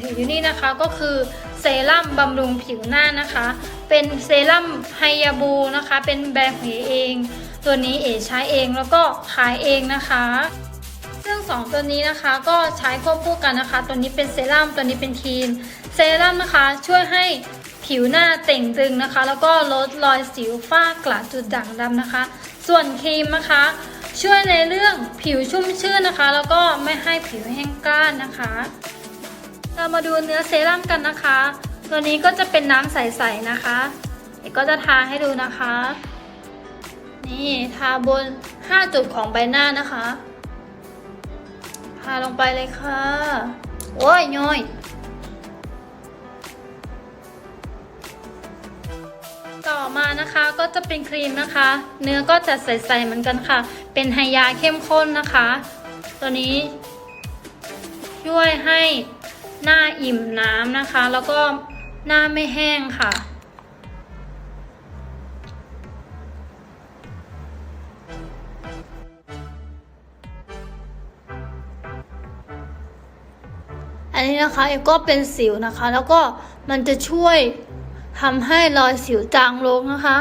ถืออยู่นี่นะคะก็คือเซรั่มบำรุงผิวหน้านะคะ เป็นเซรั่มไฮยาบูนะคะ เป็นแบรนด์ของเอเอง ตัวนี้เอใช้เองแล้วก็ขายเองนะคะ ซึ่งสองตัวนี้นะคะก็ใช้ควบคู่กันนะคะ ตัวนี้เป็นเซรั่มตัวนี้เป็นครีมเซรั่มนะคะช่วยให้ผิวหน้าเต่งตึงนะคะ แล้วก็ลดรอยสิวฝ้ากระจุดด่างดำนะคะ ส่วนครีมนะคะ ช่วยในเรื่องผิวชุ่มชื่นนะคะ แล้วก็ไม่ให้ผิวแห้งกร้านนะคะ เรามาดูเนื้อเซรั่มกันนะคะ ตัวนี้ก็จะเป็นน้ำใสๆนะคะเอกก็จะทาให้ดูนะคะ นี่ทาบน 5 จุดของใบหน้านะคะ ทาลงไปเลยค่ะ โอ้ยย้อยต่อมานะคะก็จะเป็นครีมนะคะ เนื้อก็จะใสๆเหมือนกันค่ะ เป็นไฮยาเข้มข้นนะคะ ตัวนี้ช่วยให้ หน้าอิ่มน้ำนะคะ แล้วก็หน้าไม่แห้งค่ะ อันนี้นะคะเอก็เป็นสิวนะคะ แล้วก็มันจะช่วยทำให้รอยสิวจางลงนะคะ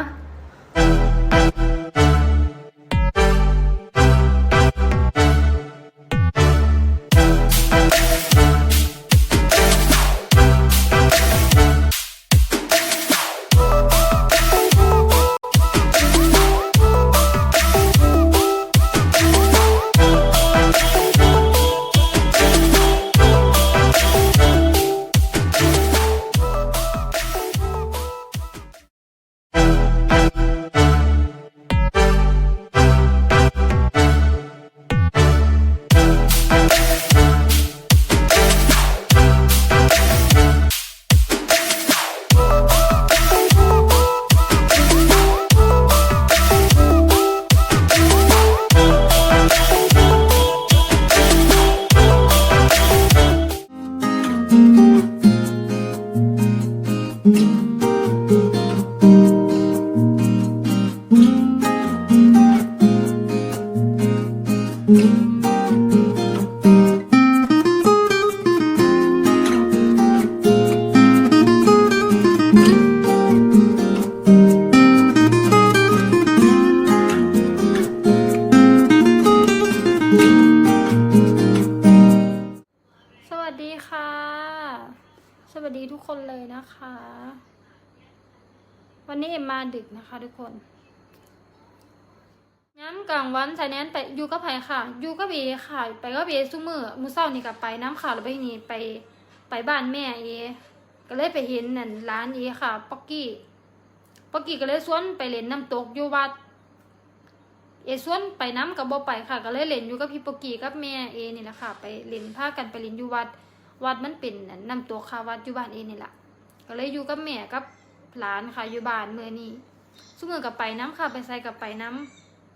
ดีทุกคนเลยนะคะ วันนี้เอ็มมาดึกนะคะ ทุกคนย้ำกลางวันชายแนนไปอยู่กับไผค่ะอยู่กับเอค่ะ ไปกับเอซุมือมือเศร้านี่กับไปน้ำข่าวแล้วไปนี่ไปไปบ้านแม่เอก็เลยไปเห็นนั่นร้านเอค่ะป๊อกกี้ป๊อกกี้ก็เลยสวนไปเล่นน้ำตกอยู่วัดเอส่วนไปน้ำกับบ่ไปค่ะ ก็เลยเล่นอยู่กับพี่ปกกี้กับแม่เอนี่แหละค่ะ ไปเล่นพากันไปเล่นอยู่วัด วัดมันเป็นนั่นน้ำตัวค่ะวัดอยู่บ้านเองนี่แหละก็เลยอยู่กับแม่กับหลานค่ะอยู่บ้านเมื่อนี้ซุมือกับไปน้ำค่ะไปใส่กับไปน้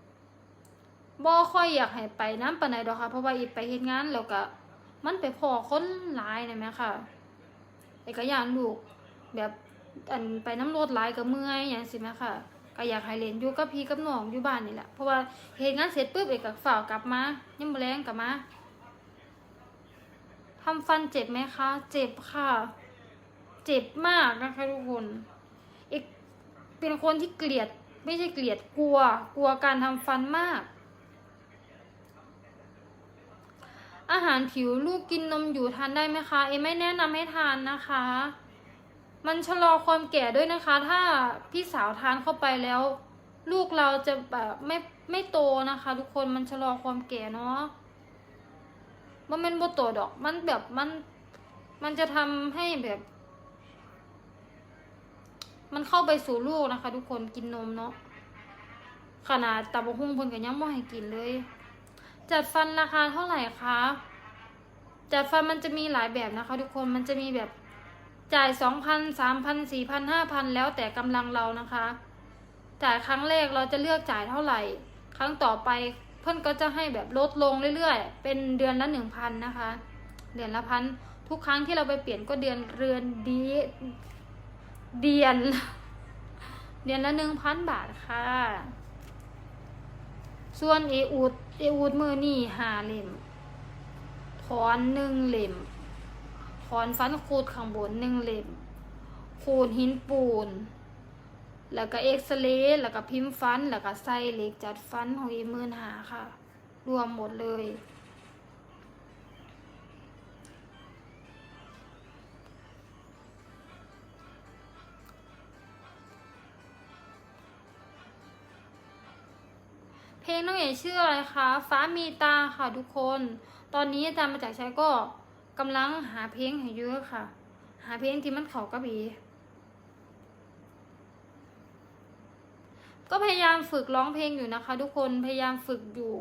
ำบ่ค่อยอยากให้ไปน้ำปานใดดอกค่ะ เพราะว่าอีไปเฮ็ดงานแล้วก็มันไปพอคนหลายนะแม่ค่ะไอ้ก็ย่านลูกแบบอันไปน้ำรถหลายก็เมื่อยอย่างสิแม่ค่ะก็อยากให้เล่นอยู่กับพี่กับน้องอยู่บ้านนี่แหละเพราะว่าเฮ็ดงานเสร็จปุ๊บเอกก็ฝ่ากลับมายังบ่แรงกลับมา ทำฟันเจ็บไหมคะ เจ็บค่ะ เจ็บมากนะคะทุกคนเอกเป็นคนที่เกลียด ไม่ใช่เกลียดกลัว กลัวการทำฟันมาก อาหารผิวลูกกินนมอยู่ทานได้ไหมคะ เอไม่แนะนำให้ทานนะคะ มันชะลอความแก่ด้วยนะคะ ถ้าพี่สาวทานเข้าไปแล้ว ลูกเราจะแบบไม่ไม่โตนะคะ ทุกคนมันชะลอความแก่เนาะ มันเป็นบ่โตดอก มันแบบมัน มันจะทำให้แบบ มันเข้าไปสู่ลูกนะคะ ทุกคนกินนมเนาะขนาดตับกหุ่งเพิ่นก็ยังไม่ให้กินเลย จัดฟันราคาเท่าไหร่คะจัดฟันมันจะมีหลายแบบนะคะ ทุกคนมันจะมีแบบจ่ายสองพันสามพันสี่พันห้าพันแล้วแต่กำลังเรานะคะ จ่ายครั้งแรกเราจะเลือกจ่ายเท่าไหร่ ครั้งต่อไป เพื่อนก็จะให้แบบลดลงเรื่อยๆ เป็นเดือนละหนึ่งพันนะคะ เดือนละพันทุกครั้งที่เราไปเปลี่ยนก็เดือนเรือนดีเดือน เดือนละหนึ่งพันบาทค่ะ ส่วนเออูดเออูดมือนี่หาเล่มถอนหนึ่งเล่มถอนฟันขูดข้างบนหนึ่งเล่มขูดหินปูน แล้วก็เอ็กซเรย์แล้วก็พิมพ์ฟัน แล้วก็ใส่เหล็กจัดฟันของอีมื่นหาค่ะ รวมหมดเลย เพลงน้องเอ๋ชื่ออะไรคะ ฟ้ามีตาค่ะทุกคน ตอนนี้อาจารย์มาจากใช้ก็กำลังหาเพลงให้เยอะค่ะ หาเพลงที่มันเขากับ ก็พยายามฝึกร้องเพลงอยู่นะคะ ทุกคนพยายามฝึกอยู่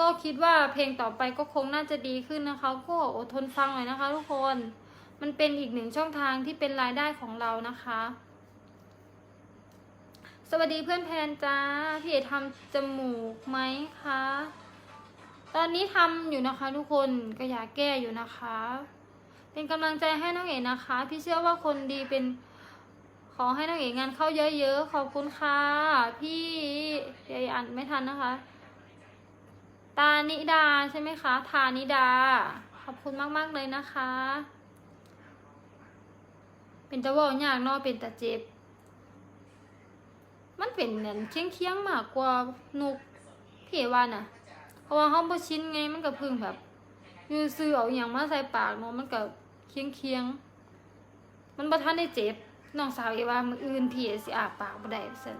ก็คิดว่าเพลงต่อไปก็คงน่าจะดีขึ้นนะคะ ก็อดทนฟังหน่อยนะคะ ทุกคน มันเป็นอีกหนึ่งช่องทางที่เป็นรายได้ของเรานะคะ สวัสดีเพื่อนแพนจ้าพี่เอทำจมูกไหมคะตอนนี้ทำอยู่นะคะ ทุกคนก็อยากแก้อยู่นะคะ เป็นกำลังใจให้น้องเอ๋นะคะ พี่เชื่อว่าคนดีเป็น ขอให้น้องเอ๋งานเข้าเยอะๆ ขอบคุณค่ะ พี่เดี๋ยอ่านไม่ทันนะคะ ตานิดาใช่ไหมคะ ทานิดา ขอบคุณมากๆเลยนะคะ เป็นตะวอยากนอเป็นตะเจ็บ มันเป็นเหมือนเคียงเคียงๆมากกว่านุกพี่เอว่าน่ะ เพราะว่าเขาบ่ชินไงมันก็พึ่งแบบยูซื้อเอาอย่างมาใส่ปากเนาะมันก็เคียงเคียงๆมันบ่ทันได้เจ็บ น้องสาวเอว่ามืออื่นพี่เสิอาปากบ่ได้ซั่น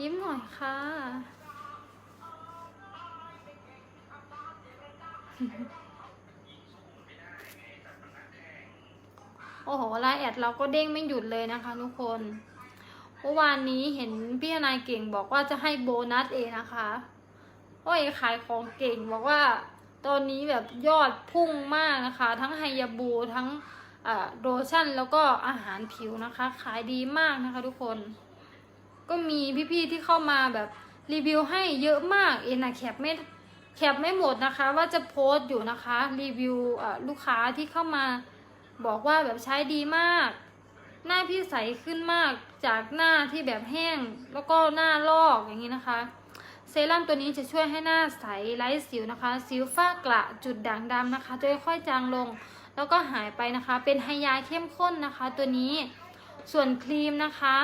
ยิ้มหน่อยค่ะ โอ้โหไลน์แอดเราก็เด้งไม่หยุดเลยนะคะทุกคนเมื่อวานนี้เห็นพี่นายเก่งบอกว่าจะให้โบนัสเองนะคะโอ้ยขายของเก่งบอกว่า ตอนนี้แบบยอดพุ่งมากนะคะ ทั้งไฮยาบูทั้ง โลชั่นแล้วก็อาหารผิวนะคะ ขายดีมากนะคะทุกคน ก็มีพี่ๆที่เข้ามาแบบรีวิวให้เยอะมากเอ็นะแคปไม่แคปไม่หมดนะคะ ว่าจะโพสต์อยู่นะคะ รีวิวลูกค้าที่เข้ามาบอกว่าแบบใช้ดีมาก หน้าพี่ใสขึ้นมากจากหน้าที่แบบแห้ง แล้วก็หน้าลอกอย่างนี้นะคะ เซรั่มตัวนี้จะช่วยให้หน้าใสไร้สิวนะคะ สิวฝ้ากระจุดด่างดำนะคะ จะค่อยจางลง แล้วก็หายไปนะคะ เป็นไฮยาเข้มข้นนะคะ ตัวนี้ส่วนครีมนะคะ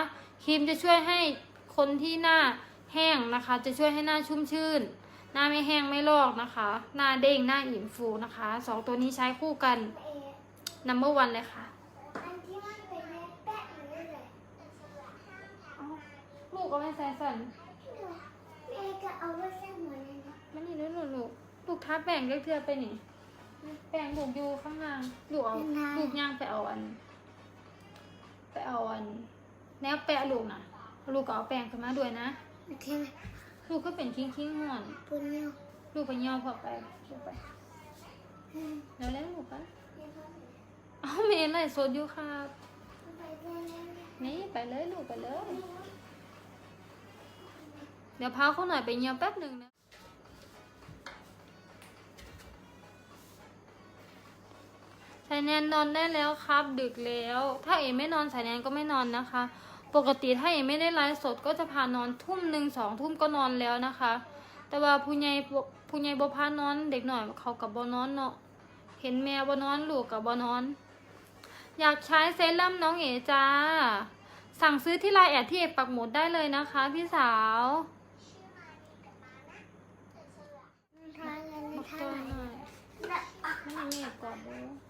ครีมจะช่วยให้คนที่หน้าแห้งนะคะ จะช่วยให้หน้าชุ่มชื่น หน้าไม่แห้งไม่ลอกนะคะ หน้าเด้งหน้าอิ่มฟูนะคะสองตัวนี้ใช้คู่กัน number one เลยค่ะอันที่มันเป็นเม็ดแปะอยู่นี่เลยลูกก็ไม่ใส่สั่นแม่ก็เอาไว้ใส่หัวเลยนะมันนี่ด้วยลูกลูกลูกท้าแป้งเลือกเทือไปนี่ แป้งลูกอยู่ข้างล่างลูกเอาลูกย่างไปเอาอัน ไปเอาอัน แนวแปะลูกนะลูกก็เอาแป้งขึ้นมาด้วยนะ โอเคไหมลูกก็เป็นคิ้งคิ้งๆห่อน ปุ่นเนี่ยลูกไปย่อพอไปลูกไปอืมแล้วแล้วลูกไปเดี๋ยวพ่อเอาเมนเลยสดอยู่ครับไปเล่นเล่นเล่นนี่ไปเลยลูกไปเลย เดี๋ยวพาเขาหน่อยไปเงียวแป๊บหนึ่งนะายแนนนอนได้แล้วครับ ดึกแล้ว ถ้าเอไม่นอนสายแนนก็ไม่นอนนะคะ ปกติถ้าเอไม่ได้ไลฟ์สดก็จะพานอนทุ่มหนึ่งสองทุ่มก็นอนแล้วนะคะ แต่ว่าผู้ใหญ่บ่ผู้ใหญ่บ่พานอนเด็กหน่อยเขากับบ่นอนเนาะเห็นแมวบ่นอนลูกกับบ่นอน อยากใช้เซรั่มน้องเอ๋จ้า สั่งซื้อที่ไลน์แอดที่เอกปักหมุดได้เลยนะคะ พี่สาวทานอะไรบอกทาตัวนอะไรหน่อยนะอะไม่มีเอกกอดเลยไม่ยังม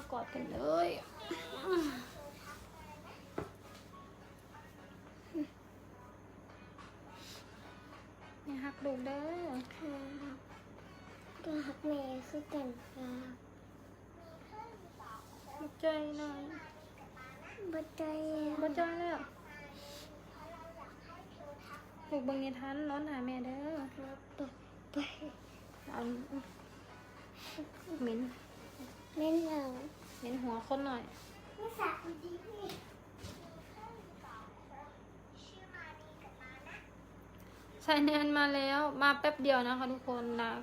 ากอดกันเลยอย่าหักลูกเด้อก็หักแม่คือกันค่ะบัใจหน่อยบัดใจบัใจแล้วลูกเบังนิทานร้อนหาแม่เด้อครับตกไปเอาเหม็น เล่นเหงาเหม็นหัวคนหน่อยไม่สักจริงพี่ใช่แนนมาแล้วมาแป๊บเดียวนะคะทุกคนนาง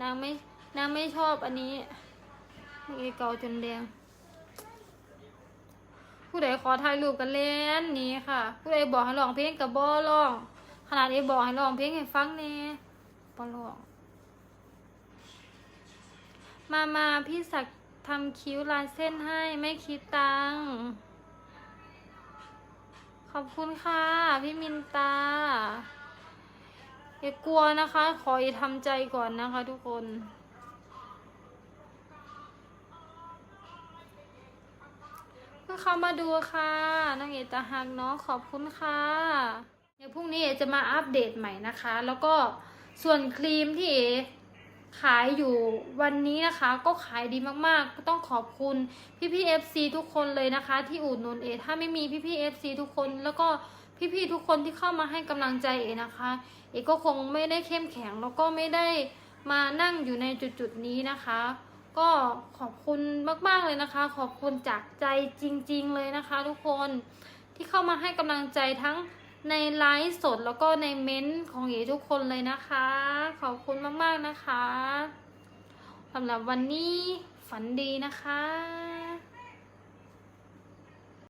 นางไม่นางไม่ชอบอันนี้นี่เกาจนแดง ผู้ใดขอถ่ายรูปกันเล่นนี้ค่ะ ผู้ใดบอกให้ร้องเพลงกับบอร้อง ขนาดนี้บอกให้ร้องเพลงให้ฟังแน่บอร้องมามาพี่ศัก ทำคิ้วลายเส้นให้ไม่คิดตังขอบคุณค่ะ พี่มินตาอย่ากลัวนะคะ ขออย่าทำใจก่อนนะคะทุกคนเพิ่งเข้ามาดูค่ะนางเอกตาหักเนาะขอบคุณค่ะ เดี๋ยวพรุ่งนี้เอจะมาอัปเดตใหม่นะคะ แล้วก็ส่วนครีมที่เอ ขายอยู่วันนี้นะคะก็ขายดีมากๆ ก็ต้องขอบคุณพี่พี่เอฟซีทุกคนเลยนะคะ ที่อุดหนุนเอ ถ้าไม่มีพี่พี่เอฟซีทุกคนแล้วก็พี่พี่ๆทุกคนที่เข้ามาให้กำลังใจเอนะคะ เอก็คงไม่ได้เข้มแข็งแล้วก็ไม่ได้มานั่งอยู่ในจุดๆนี้นะคะ ก็ขอบคุณมากๆเลยนะคะ ขอบคุณจากใจจริง ๆ เลยนะคะ ทุกคนที่เข้ามาให้กำลังใจทั้ง ในไลฟ์สดแล้วก็ในเม้นต์ของเอทุกคนเลยนะคะ ขอบคุณมากๆนะคะสำหรับวันนี้ฝันดีนะคะ